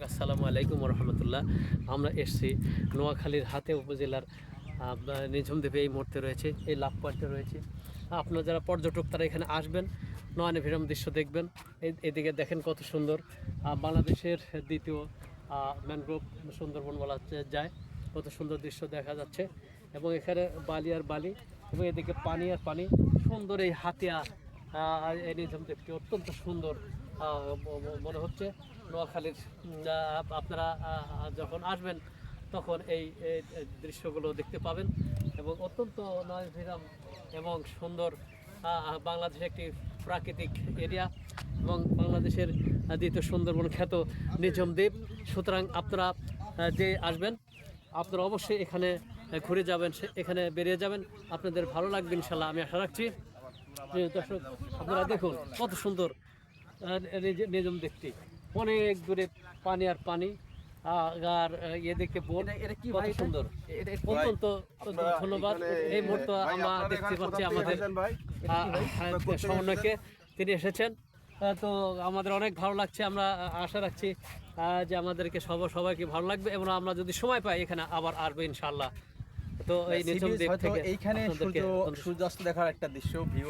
আসসালামু আলাইকুম রহমতুল্লাহ আমরা এসছি নোয়াখালীর হাতে উপজেলার আহ, নিঝুম দ্বীপে এই মুহূর্তে রয়েছে এই লাভ পয়েন্টে রয়েছে। আপনারা যারা পর্যটক তারা এখানে আসবেন নয়নে ভিরম দৃশ্য দেখবেন। এদিকে দেখেন কত সুন্দর বাংলাদেশের দ্বিতীয় ম্যানগ্রোভ সুন্দরবন বলা যায়। কত সুন্দর দৃশ্য দেখা যাচ্ছে। এবং এখানে বালি আর বালি এবং এদিকে পানি আর পানি সুন্দর এই হাতিয়া দ্বীপটি অত্যন্ত সুন্দর মনে হচ্ছে। নোয়াখালীর আপনারা যখন আসবেন, তখন এই দৃশ্যগুলো দেখতে পাবেন এবং অত্যন্ত নয়ভিরাম এবং সুন্দর বাংলাদেশের একটি প্রাকৃতিক এরিয়া এবং বাংলাদেশের দ্বিতীয় সুন্দরবন খ্যাত নিঝুম দ্বীপ। সুতরাং আপনারা যে আসবেন, আপনারা অবশ্যই এখানে ঘুরে যাবেন এখানে বেরিয়ে যাবেন। আপনাদের ভালো লাগবে, ইনশাল্লাহ। আমি আশা রাখছি প্রিয় দর্শক আপনারা দেখুন কত সুন্দর আহ, নিজ- নিঝুম দেখতে অনেক দূরে পানি আর পানি আর এদিকে বন কত সুন্দর। অত্যন্ত ধন্যবাদ। এই মুহূর্তে আমরা দেখতে পাচ্ছি আমাদের সমন্বয়কে তিনি এসেছেন। তো আমাদের অনেক ভালো লাগছে আমরা আশা রাখছি আহ, যে আমাদেরকে সব সবাইকে ভালো লাগবে এবং আমরা যদি সময় পাই এখানে আবার আসব ইনশাল্লাহ তো এই নিঝুম সিরিজ থেকে এইখানে। সূর্যাস্ত দেখার একটা দৃশ্য ভিউ